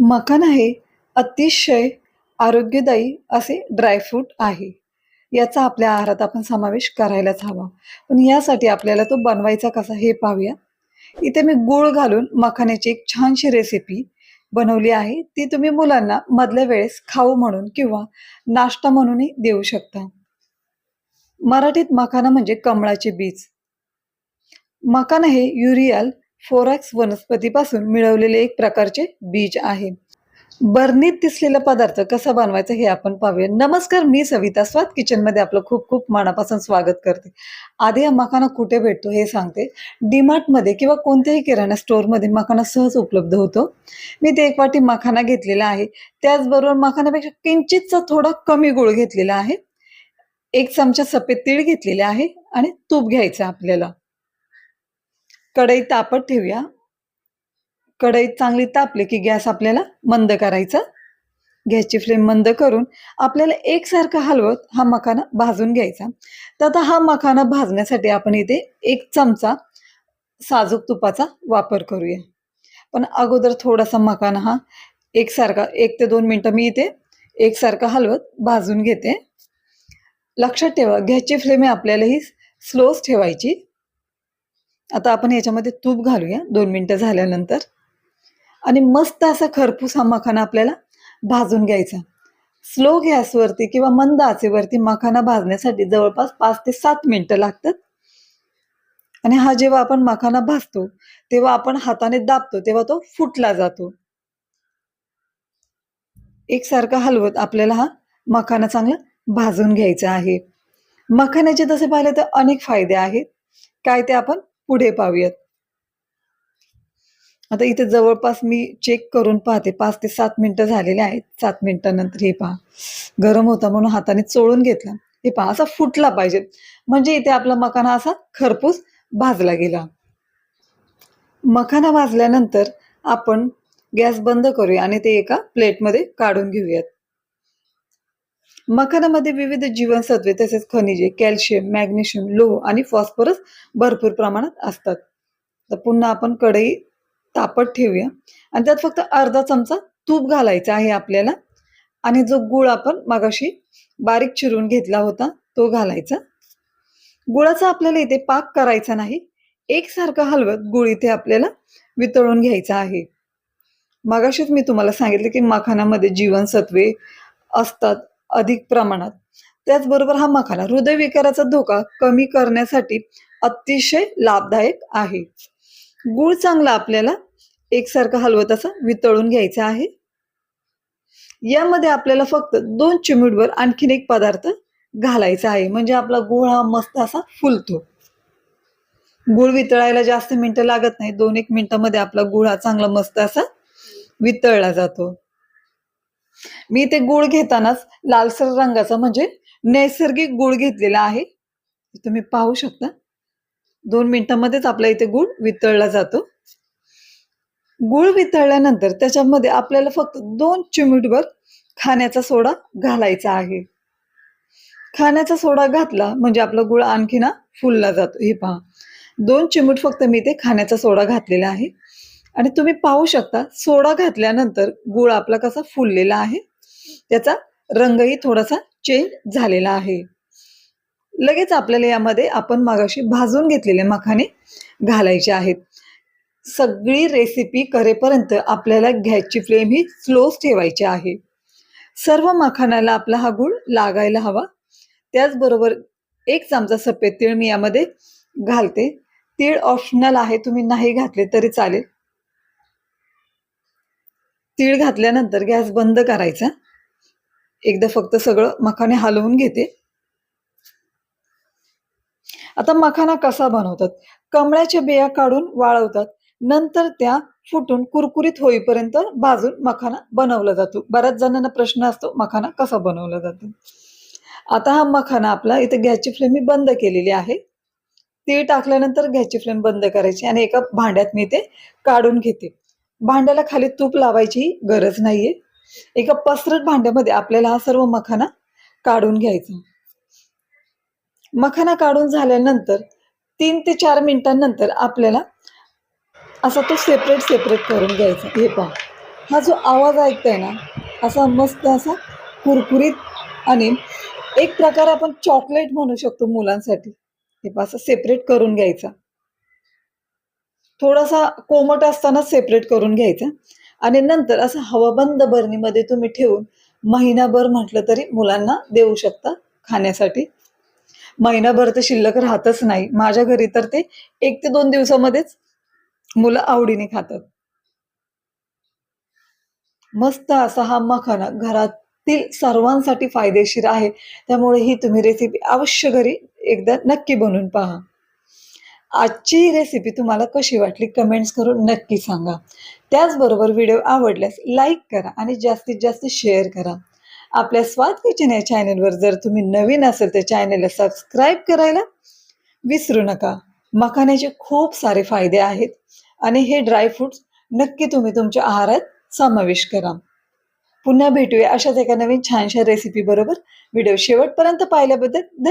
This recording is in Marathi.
मखाना हे अतिशय आरोग्यदायी असे ड्रायफ्रूट आहे. याचा आपल्या आहारात आपण समावेश करायलाच हवा. पण यासाठी आपल्याला तो बनवायचा कसा हे पाहूया. इथे मी गूळ घालून मखाण्याची एक छानशी रेसिपी बनवली आहे. ती तुम्ही मुलांना मधल्या वेळेस खाऊ म्हणून किंवा नाश्ता म्हणूनही देऊ शकता. मराठीत मखाना म्हणजे कमळाचे बीज. मखाना हे युरियल फोरॅक्स वनस्पतीपासून मिळवलेले एक प्रकारचे बीज आहे. बर्नीत दिसलेला पदार्थ कसा बनवायचा हे आपण पाहूया. नमस्कार मी सविता स्वाद किचनमध्ये आपलं खूप खूप मनापासून स्वागत करते. आधी हा मखाना कुठे भेटतो हे सांगते. डीमार्टमध्ये किंवा कोणत्याही किराणा स्टोअरमध्ये मखाना सहज उपलब्ध होतो. मी ते एक वाटी मखाना घेतलेला आहे. त्याचबरोबर मखानापेक्षा किंचितचा थोडा कमी गुळ घेतलेला आहे. एक चमचा सफेद तीळ घेतलेला आहे आणि तूप घ्यायचं आपल्याला. कढई तापत ठेवूया. कढईत चांगली तापली की गॅस आपल्याला मंद करायचा. गॅसची फ्लेम मंद करून आपल्याला एकसारखा हलवत हा मखाना भाजून घ्यायचा. तर आता हा मखाना भाजण्यासाठी आपण इथे एक चमचा साजूक तुपाचा वापर करूया. पण अगोदर थोडासा मखाना हा एकसारखा एक ते दोन मिनटं मी इथे एकसारखा हलवत भाजून घेते. लक्षात ठेवा गॅसची फ्लेम आपल्याला ही स्लोच ठेवायची. आता आपण याच्यामध्ये तूप घालूया. दोन मिनटं झाल्यानंतर. आणि मस्त असा खरपूस हा मखाना आपल्याला भाजून घ्यायचा. स्लो गॅसवरती किंवा मंद आचेवरती मखाना भाजण्यासाठी जवळपास पाच ते सात मिनिटं लागतात. आणि हा जेव्हा आपण मखाना भाजतो तेव्हा आपण हाताने दाबतो तेव्हा तो फुटला जातो. एकसारखा हलवत आपल्याला हा मखाना चांगला भाजून घ्यायचा आहे. मखाण्याचे तसे पाहिले तर अनेक फायदे आहेत. काय ते आपण पुढे पाहूयात. आता इथे जवळपास मी चेक करून पाहते. पाच ते सात मिनिटं झालेले आहेत. सात मिनिटानंतर हे पहा. गरम होता म्हणून हाताने चोळून घेतला. हे पहा असा फुटला पाहिजे. म्हणजे इथे आपला मखाना असा खरपूस भाजला गेला. मखाना भाजल्यानंतर आपण गॅस बंद करूया आणि ते एका प्लेटमध्ये काढून घेऊयात. मखानामध्ये विविध जीवनसत्वे तसेच खनिजे कॅल्शियम मॅग्नेशियम लोह आणि फॉस्फरस भरपूर प्रमाणात असतात. तर पुन्हा आपण कढई तापत ठेवूया. आणि त्यात फक्त अर्धा चमचा तूप घालायचा आहे आपल्याला. आणि जो गुळ आपण मगाशी बारीक चिरून घेतला होता तो घालायचा. गुळाचा आपल्याला इथे पाक करायचा नाही. एकसारखं हलवत गुळ इथे आपल्याला वितळून घ्यायचा आहे. मगाशीच मी तुम्हाला सांगितलं की मखानामध्ये जीवनसत्वे असतात. अधिक प्रमाणात. त्याचबरोबर हा मखाना हृदयविकाराचा धोका कमी करण्यासाठी अतिशय लाभदायक आहे. गुळ चांगला आपल्याला एकसारखा हलवत असा वितळून घ्यायचा आहे. यामध्ये आपल्याला फक्त दोन चिमुटभर आणखीन एक पदार्थ घालायचा आहे. म्हणजे आपला गुळ हा मस्त असा फुलतो. गुळ वितळायला जास्त मिनिटं लागत नाही. दोन एक मिनिटामध्ये आपला गुळ हा चांगला मस्त असा वितळला जातो. मी ते गुळ घेतानाच लालसर रंगाचा म्हणजे नैसर्गिक गुळ घेतलेला आहे. तुम्ही पाहू शकता. दोन मिनिटांमध्येच आपला इथे गुळ वितळला जातो. गुळ वितळल्यानंतर त्याच्यामध्ये आपल्याला फक्त दोन चिमूटभर खाण्याचा सोडा घालायचा आहे. खाण्याचा सोडा घातला म्हणजे आपला गुळ आणखी ना फुलला जातो. हे पहा. दोन चिमूट फक्त मी ते खाण्याचा सोडा घातलेला आहे. आणि तुम्ही पाहू शकता सोडा घातल्यानंतर गुळ आपला कसा फुललेला आहे त्याचा रंगही थोडासा चेंज झालेला आहे. लगेच आपल्याला यामध्ये आपण मागाशी भाजून घेतलेले मखाने घालायचे आहेत. सगळी रेसिपी करेपर्यंत आपल्याला गॅसची फ्लेम ही स्लोच ठेवायची आहे. सर्व मखानाला आपला हा गुळ लागायला हवा. त्याचबरोबर एक चमचा सफेद तीळ मी यामध्ये घालते. तीळ ऑप्शनल आहे तुम्ही नाही घातले तरी चालेल. तीळ घातल्यानंतर गॅस बंद करायचा. एकदा फक्त सगळं मखाने हलवून घेते. आता मखाना कसा बनवतात? कमळाच्या बिया काढून वाळवतात. नंतर त्या फुटून कुरकुरीत होईपर्यंत भाजून मखाना बनवला जातो. बऱ्याच जणांना प्रश्न असतो मखाना कसा बनवला जातो? आता हा मखाना आपला इथे गॅसची फ्लेम मी बंद केलेली आहे. तीळ टाकल्यानंतर गॅसची फ्लेम बंद करायची आणि एका भांड्यात मी ते काढून घेते. भांड्याला खाली तूप लावायची गरज नाहीये. एका पसरट भांड्यामध्ये आपल्याला हा सर्व मखाना काढून घ्यायचा. मखाना काढून झाल्यानंतर तीन ते चार मिनिटांनंतर आपल्याला असा तो सेपरेट सेपरेट करून घ्यायचा. हे पहा. हा जो आवाज ऐकताय ना असा मस्त असा कुरकुरीत आणि एक प्रकार आपण चॉकलेट म्हणू शकतो मुलांसाठी. हे पहा असं सेपरेट करून घ्यायचा. थोडासा कोमट असताना सेपरेट करून घ्यायचा. आणि नंतर असं हवाबंद बरणीमध्ये तुम्ही ठेवून महिनाभर म्हटलं तरी मुलांना देऊ शकता खाण्यासाठी. महिनाभर तर शिल्लक राहतच नाही. माझ्या घरी तर ते एक ते दोन दिवसामध्येच मुलं आवडीने खातात. मस्त असा हा मखाना घरातील सर्वांसाठी फायदेशीर आहे. त्यामुळे ही तुम्ही रेसिपी अवश्य घरी एकदा नक्की बनवून पहा. आजची रेसिपी तुम्हाला कशी वाटली कमेंट्स करून नक्की सांगा. त्याचबरोबर व्हिडिओ आवडल्यास लाईक करा आणि जास्तीत जास्त शेअर करा. आपल्या स्वाद किचन या चॅनलवर जर तुम्ही नवीन असेल तर चॅनलला सबस्क्राईब करायला विसरू नका. मखाण्याचे खूप सारे फायदे आहेत आणि हे ड्रायफ्रूट्स नक्की तुम्ही तुमच्या आहारात समावेश करा. पुन्हा भेटूया अशाच एका नवीन छानशा रेसिपी बरोबर. व्हिडिओ शेवटपर्यंत पाहिल्याबद्दल